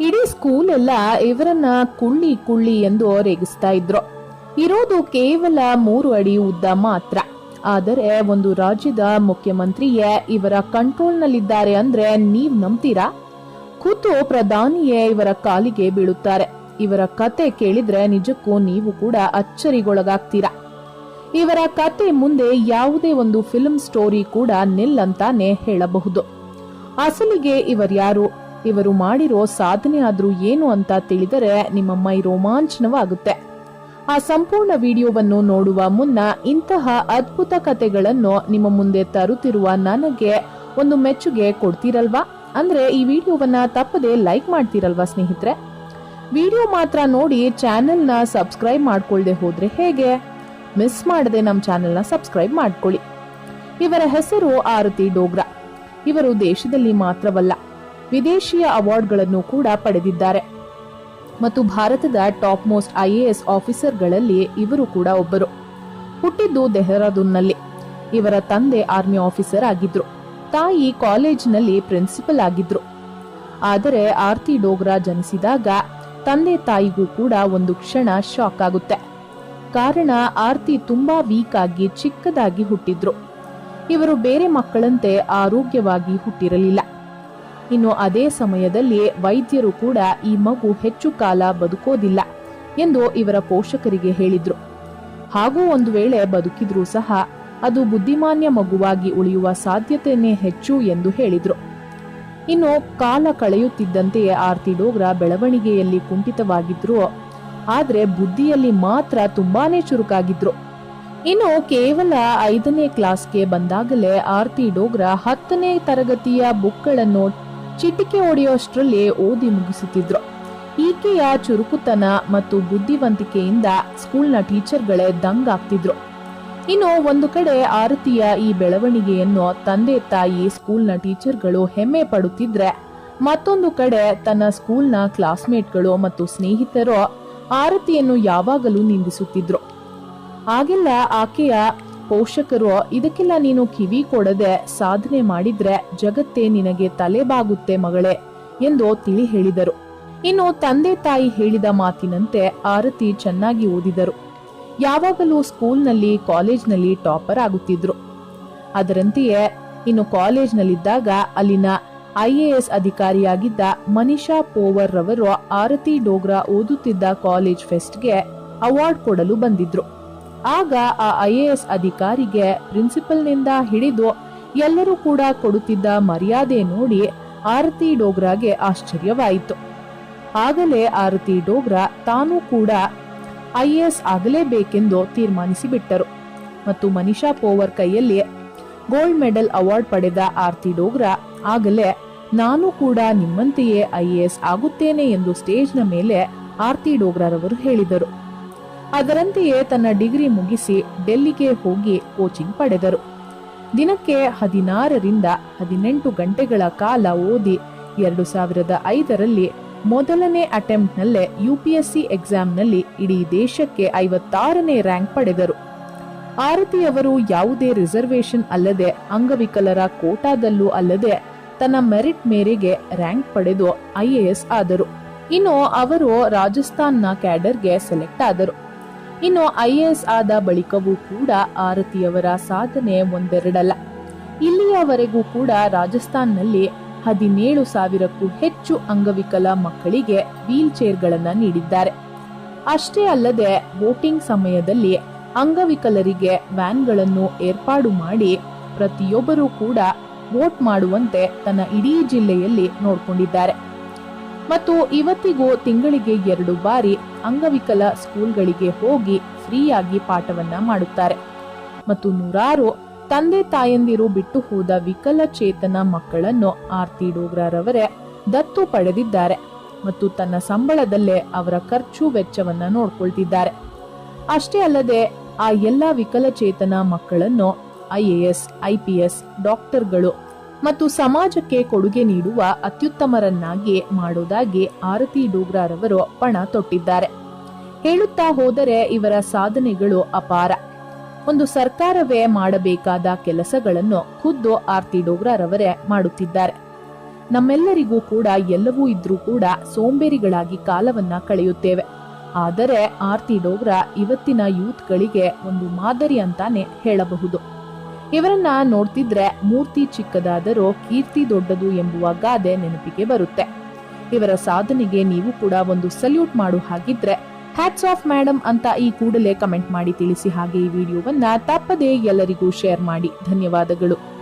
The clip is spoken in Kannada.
ಇಡೀ ಸ್ಕೂಲ್ ಎಲ್ಲ ಇವರನ್ನ ಕುಳ್ಳಿ ಕುಳ್ಳಿ ಎಂದು ರೇಗಿಸ್ತಾ ಇದ್ರು. ಇರೋದು ಕೇವಲ ಮೂರು ಅಡಿ ಉದ್ದ ಮಾತ್ರ. ಆದರೆ ಒಂದು ರಾಜ್ಯದ ಮುಖ್ಯಮಂತ್ರಿಯೇ ಇವರ ಕಂಟ್ರೋಲ್ನಲ್ಲಿದ್ದಾರೆ ಅಂದ್ರೆ ನೀವ್ ನಂಬ್ತೀರಾ? ಖುದ್ದು ಪ್ರಧಾನಿಯೇ ಇವರ ಕಾಲಿಗೆ ಬೀಳುತ್ತಾರೆ. ಇವರ ಕತೆ ಕೇಳಿದ್ರೆ ನಿಜಕ್ಕೂ ನೀವು ಕೂಡ ಅಚ್ಚರಿಗೊಳಗಾಗ್ತೀರಾ? ಇವರ ಕತೆ ಮುಂದೆ ಯಾವುದೇ ಒಂದು ಫಿಲ್ಮ್ ಸ್ಟೋರಿ ಕೂಡ ನಿಲ್ಲಂತಾನೆ ಹೇಳಬಹುದು. ಅಸಲಿಗೆ ಇವರ್ಯಾರು ಇವರು ಮಾಡಿರೋ ಸಾಧನೆ ಆದ್ರೂ ಏನು ಅಂತ ತಿಳಿದರೆ ನಿಮ್ಮ ಮೈ ರೋಮಾಂಚನವಾಗುತ್ತೆ. ಆ ಸಂಪೂರ್ಣ ವಿಡಿಯೋವನ್ನು ನೋಡುವ ಮುನ್ನ ಇಂತಹ ಅದ್ಭುತ ಕತೆಗಳನ್ನು ನಿಮ್ಮ ಮುಂದೆ ತರುತ್ತಿರುವ ನನಗೆ ಒಂದು ಮೆಚ್ಚುಗೆ ಕೊಡ್ತೀರಲ್ವಾ? ಅಂದ್ರೆ ಈ ವಿಡಿಯೋವನ್ನ ತಪ್ಪದೆ ಲೈಕ್ ಮಾಡ್ತೀರಲ್ವಾ ಸ್ನೇಹಿತರೆ? ವಿಡಿಯೋ ಮಾತ್ರ ನೋಡಿ ಚಾನೆಲ್ನ ಸಬ್ಸ್ಕ್ರೈಬ್ ಮಾಡ್ಕೊಳ್ಳದೆ ಹೋದ್ರೆ ಹೇಗೆ? ಮಿಸ್ ಮಾಡದೆ ನಮ್ಮ ಚಾನೆಲ್ನ ಸಬ್ಸ್ಕ್ರೈಬ್ ಮಾಡ್ಕೊಳ್ಳಿ. ಇವರ ಹೆಸರು ಆರತಿ ಡೋಗ್ರಾ. ಇವರು ದೇಶದಲ್ಲಿ ಮಾತ್ರವಲ್ಲ ವಿದೇಶಿಯ ಅವಾರ್ಡ್ಗಳನ್ನು ಕೂಡ ಪಡೆದಿದ್ದಾರೆ. ಮತ್ತು ಭಾರತದ ಟಾಪ್ ಮೋಸ್ಟ್ ಐಎಎಸ್ ಆಫೀಸರ್ಗಳಲ್ಲಿ ಇವರು ಕೂಡ ಒಬ್ಬರು. ಹುಟ್ಟಿದ್ದು ಡೆಹ್ರಾಡೂನ್ನಲ್ಲಿ. ಇವರ ತಂದೆ ಆರ್ಮಿ ಆಫೀಸರ್ ಆಗಿದ್ರು. ತಾಯಿ ಕಾಲೇಜಿನಲ್ಲಿ ಪ್ರಿನ್ಸಿಪಲ್ ಆಗಿದ್ರು. ಆದರೆ ಆರ್ತಿ ಡೋಗ್ರಾ ಜನಿಸಿದಾಗ ತಂದೆ ತಾಯಿಗೂ ಕೂಡ ಒಂದು ಕ್ಷಣ ಶಾಕ್ ಆಗುತ್ತೆ. ಕಾರಣ ಆರ್ತಿ ತುಂಬಾ ವೀಕ್ ಆಗಿ ಚಿಕ್ಕದಾಗಿ ಹುಟ್ಟಿದ್ರು. ಇವರು ಬೇರೆ ಮಕ್ಕಳಂತೆ ಆರೋಗ್ಯವಾಗಿ ಹುಟ್ಟಿರಲಿಲ್ಲ. ಇನ್ನು ಅದೇ ಸಮಯದಲ್ಲಿ ವೈದ್ಯರು ಕೂಡ ಈ ಮಗು ಹೆಚ್ಚು ಕಾಲ ಬದುಕೋದಿಲ್ಲ ಎಂದು ಇವರ ಪೋಷಕರಿಗೆ ಹೇಳಿದ್ರು. ಹಾಗೂ ಒಂದು ವೇಳೆ ಬದುಕಿದ್ರೂ ಸಹ ಅದು ಬುದ್ಧಿಮಾನ್ಯ ಮಗುವಾಗಿ ಉಳಿಯುವ ಸಾಧ್ಯತೆಯೇ ಹೆಚ್ಚು ಎಂದು ಹೇಳಿದ್ರು. ಇನ್ನು ಕಾಲ ಕಳೆಯುತ್ತಿದ್ದಂತೆಯೇ ಆರ್ತಿ ಡೋಗ್ರಾ ಬೆಳವಣಿಗೆಯಲ್ಲಿ ಕುಂಠಿತವಾಗಿದ್ರು. ಆದ್ರೆ ಬುದ್ಧಿಯಲ್ಲಿ ಮಾತ್ರ ತುಂಬಾನೇ ಚುರುಕಾಗಿದ್ರು. ಇನ್ನು ಕೇವಲ ಐದನೇ ಕ್ಲಾಸ್ಗೆ ಬಂದಾಗಲೇ ಆರ್ತಿ ಡೋಗ್ರಾ ಹತ್ತನೇ ತರಗತಿಯ ಬುಕ್ಗಳನ್ನು ಚಿಟಿಕೆ ಹೊಡೆಯೋಷ್ಟರಲ್ಲಿ ಓದಿ ಮುಗಿಸುತ್ತಿದ್ರು. ಈಕೆಯ ಚುರುಕುತನ ಮತ್ತು ಬುದ್ಧಿವಂತಿಕೆಯಿಂದ ಸ್ಕೂಲ್ನ ಟೀಚರ್ಗಳೇ ದಂಗಾಗ್ತಿದ್ರು ಇನ್ನು ಒಂದು ಕಡೆ ಆರತಿಯ ಈ ಬೆಳವಣಿಗೆಯನ್ನು ತಂದೆ ತಾಯಿ ಸ್ಕೂಲ್ನ ಟೀಚರ್ಗಳು ಹೆಮ್ಮೆ ಪಡುತ್ತಿದ್ರೆ, ಮತ್ತೊಂದು ಕಡೆ ತನ್ನ ಸ್ಕೂಲ್ನ ಕ್ಲಾಸ್ಮೇಟ್ಗಳು ಮತ್ತು ಸ್ನೇಹಿತರು ಆರತಿಯನ್ನು ಯಾವಾಗಲೂ ನಿಂದಿಸುತ್ತಿದ್ರು. ಆಗೆಲ್ಲ ಆಕೆಯ ಪೋಷಕರು, ಇದಕ್ಕೆಲ್ಲ ನೀನು ಕಿವಿ ಕೊಡದೆ ಸಾಧನೆ ಮಾಡಿದ್ರೆ ಜಗತ್ತೇ ನಿನಗೆ ತಲೆಬಾಗುತ್ತೆ ಮಗಳೇ ಎಂದು ತಿಳಿ ಹೇಳಿದರು. ಇನ್ನು ತಂದೆ ತಾಯಿ ಹೇಳಿದ ಮಾತಿನಂತೆ ಆರತಿ ಚೆನ್ನಾಗಿ ಓದಿದರು. ಯಾವಾಗಲೂ ಸ್ಕೂಲ್ನಲ್ಲಿ, ಕಾಲೇಜ್ನಲ್ಲಿ ಟಾಪರ್ ಆಗುತ್ತಿದ್ರು. ಅದರಂತೆಯೇ ಇನ್ನು ಕಾಲೇಜ್ನಲ್ಲಿದ್ದಾಗ ಅಲ್ಲಿನ ಐಎಎಸ್ ಅಧಿಕಾರಿಯಾಗಿದ್ದ ಮನಿಷಾ ಪೋವರ್ ರವರು ಆರತಿ ಡೋಗ್ರಾ ಓದುತ್ತಿದ್ದ ಕಾಲೇಜ್ ಫೆಸ್ಟ್ಗೆ ಅವಾರ್ಡ್ ಕೊಡಲು ಬಂದಿದ್ರು. ಆಗ ಆ ಐಎಎಸ್ ಅಧಿಕಾರಿಗೆ ಪ್ರಿನ್ಸಿಪಲ್ನಿಂದ ಹಿಡಿದು ಎಲ್ಲರೂ ಕೂಡ ಕೊಡುತ್ತಿದ್ದ ಮರ್ಯಾದೆ ನೋಡಿ ಆರತಿ ಡೋಗ್ರಾಗೆ ಆಶ್ಚರ್ಯವಾಯಿತು. ಆಗಲೇ ಆರತಿ ಡೋಗ್ರಾ ತಾನೂ ಕೂಡ ಐಎಎಸ್ ಆಗಲೇಬೇಕೆಂದು ತೀರ್ಮಾನಿಸಿಬಿಟ್ಟರು. ಮತ್ತು ಮನಿಷಾ ಪೋವರ್ ಕೈಯಲ್ಲಿ ಗೋಲ್ಡ್ ಮೆಡಲ್ ಅವಾರ್ಡ್ ಪಡೆದ ಆರತಿ ಡೋಗ್ರಾ ಆಗಲೇ ನಾನು ಕೂಡ ನಿಮ್ಮಂತೆಯೇ ಐಎಎಸ್ ಆಗುತ್ತೇನೆ ಎಂದು ಸ್ಟೇಜ್ನ ಮೇಲೆ ಆರತಿ ಡೋಗ್ರಾರವರು ಹೇಳಿದರು. ಅದರಂತೆಯೇ ತನ್ನ ಡಿಗ್ರಿ ಮುಗಿಸಿ ಡೆಲ್ಲಿಗೆ ಹೋಗಿ ಕೋಚಿಂಗ್ ಪಡೆದರು. ದಿನಕ್ಕೆ ಹದಿನಾರರಿಂದ ಹದಿನೆಂಟು ಗಂಟೆಗಳ ಕಾಲ ಓದಿ ಎರಡು ಸಾವಿರದ ಐದರಲ್ಲಿ ಮೊದಲನೇ ಅಟೆಂಪ್ಟ್ನಲ್ಲೇ ಯು ಪಿ ಎಸ್ ಸಿ ಎಕ್ಸಾಮ್ನಲ್ಲಿ ಇಡೀ ದೇಶಕ್ಕೆ ಐವತ್ತಾರನೇ ರ್ಯಾಂಕ್ ಪಡೆದರು. ಆರತಿ ಅವರು ಯಾವುದೇ ರಿಸರ್ವೇಷನ್ ಅಲ್ಲದೆ ಅಂಗವಿಕಲರ ಕೋಟಾದಲ್ಲೂ ಅಲ್ಲದೆ ತನ್ನ ಮೆರಿಟ್ ಮೇರೆಗೆ ರ್ಯಾಂಕ್ ಪಡೆದು ಐಎಎಸ್ ಆದರು. ಇನ್ನು ಅವರು ರಾಜಸ್ಥಾನ್ನ ಕ್ಯಾಡರ್ಗೆ ಸೆಲೆಕ್ಟ್ ಆದರು. ಇನ್ನು ಐಎಎಸ್ ಆದ ಬಳಿಕವೂ ಕೂಡ ಆರತಿಯವರ ಸಾಧನೆ ಒಂದೆರಡಲ್ಲ. ಇಲ್ಲಿಯವರೆಗೂ ಕೂಡ ರಾಜಸ್ಥಾನ್ನಲ್ಲಿ ಹದಿನೇಳು ಸಾವಿರಕ್ಕೂ ಹೆಚ್ಚು ಅಂಗವಿಕಲ ಮಕ್ಕಳಿಗೆ ವೀಲ್ ಚೇರ್ಗಳನ್ನು ನೀಡಿದ್ದಾರೆ. ಅಷ್ಟೇ ಅಲ್ಲದೆ ವೋಟಿಂಗ್ ಸಮಯದಲ್ಲಿ ಅಂಗವಿಕಲರಿಗೆ ವ್ಯಾನ್ಗಳನ್ನು ಏರ್ಪಾಡು ಮಾಡಿ ಪ್ರತಿಯೊಬ್ಬರೂ ಕೂಡ ವೋಟ್ ಮಾಡುವಂತೆ ತನ್ನ ಇಡೀ ಜಿಲ್ಲೆಯಲ್ಲಿ ನೋಡಿಕೊಂಡಿದ್ದಾರೆ. ಮತ್ತು ಇವತ್ತಿಗೂ ತಿಂಗಳಿಗೆ ಎರಡು ಬಾರಿ ಅಂಗವಿಕಲ ಸ್ಕೂಲ್ಗಳಿಗೆ ಹೋಗಿ ಫ್ರೀಯಾಗಿ ಪಾಠವನ್ನ ಮಾಡುತ್ತಾರೆ. ಮತ್ತು ನೂರಾರು ತಂದೆ ತಾಯಂದಿರು ಬಿಟ್ಟು ಹೋದ ವಿಕಲಚೇತನ ಮಕ್ಕಳನ್ನು ಆರ್ತಿ ಡೋಗ್ರಾರವರೇ ದತ್ತು ಪಡೆದಿದ್ದಾರೆ ಮತ್ತು ತನ್ನ ಸಂಬಳದಲ್ಲೇ ಅವರ ಖರ್ಚು ವೆಚ್ಚವನ್ನ ನೋಡ್ಕೊಳ್ತಿದ್ದಾರೆ. ಅಷ್ಟೇ ಅಲ್ಲದೆ ಆ ಎಲ್ಲ ವಿಕಲಚೇತನ ಮಕ್ಕಳನ್ನು ಐಎಎಸ್ ಐಪಿಎಸ್ ಡಾಕ್ಟರ್ಗಳು ಮತ್ತು ಸಮಾಜಕ್ಕೆ ಕೊಡುಗೆ ನೀಡುವ ಅತ್ಯುತ್ತಮರನ್ನಾಗಿ ಮಾಡೋದಾಗಿ ಆರತಿ ಡೋಗ್ರಾರವರು ಪಣ ತೊಟ್ಟಿದ್ದಾರೆ. ಹೇಳುತ್ತಾ ಹೋದರೆ ಇವರ ಸಾಧನೆಗಳು ಅಪಾರ. ಒಂದು ಸರ್ಕಾರವೇ ಮಾಡಬೇಕಾದ ಕೆಲಸಗಳನ್ನು ಖುದ್ದು ಆರತಿ ಡೋಗ್ರಾರವರೇ ಮಾಡುತ್ತಿದ್ದಾರೆ. ನಮ್ಮೆಲ್ಲರಿಗೂ ಕೂಡ ಎಲ್ಲವೂ ಇದ್ರೂ ಕೂಡ ಸೋಂಬೇರಿಗಳಾಗಿ ಕಾಲವನ್ನ ಕಳೆಯುತ್ತೇವೆ. ಆದರೆ ಆರ್ತಿ ಡೋಗ್ರಾ ಇವತ್ತಿನ ಯೂತ್ಗಳಿಗೆ ಒಂದು ಮಾದರಿ ಅಂತಾನೆ ಹೇಳಬಹುದು. ಇವರನ್ನ ನೋಡ್ತಿದ್ರೆ ಮೂರ್ತಿ ಚಿಕ್ಕದಾದರೂ ಕೀರ್ತಿ ದೊಡ್ಡದು ಎಂಬುವ ಗಾದೆ ನೆನಪಿಗೆ ಬರುತ್ತೆ. ಇವರ ಸಾಧನೆಗೆ ನೀವು ಕೂಡ ಒಂದು ಸಲ್ಯೂಟ್ ಮಾಡು ಹಾಗಿದ್ರೆ ಹ್ಯಾಟ್ಸ್ ಆಫ್ ಮೇಡಮ್ ಅಂತ ಈ ಕೂಡಲೇ ಕಮೆಂಟ್ ಮಾಡಿ ತಿಳಿಸಿ ಹಾಗೆ ಈ ವಿಡಿಯೋವನ್ನ ತಪ್ಪದೇ ಎಲ್ಲರಿಗೂ ಶೇರ್ ಮಾಡಿ. ಧನ್ಯವಾದಗಳು.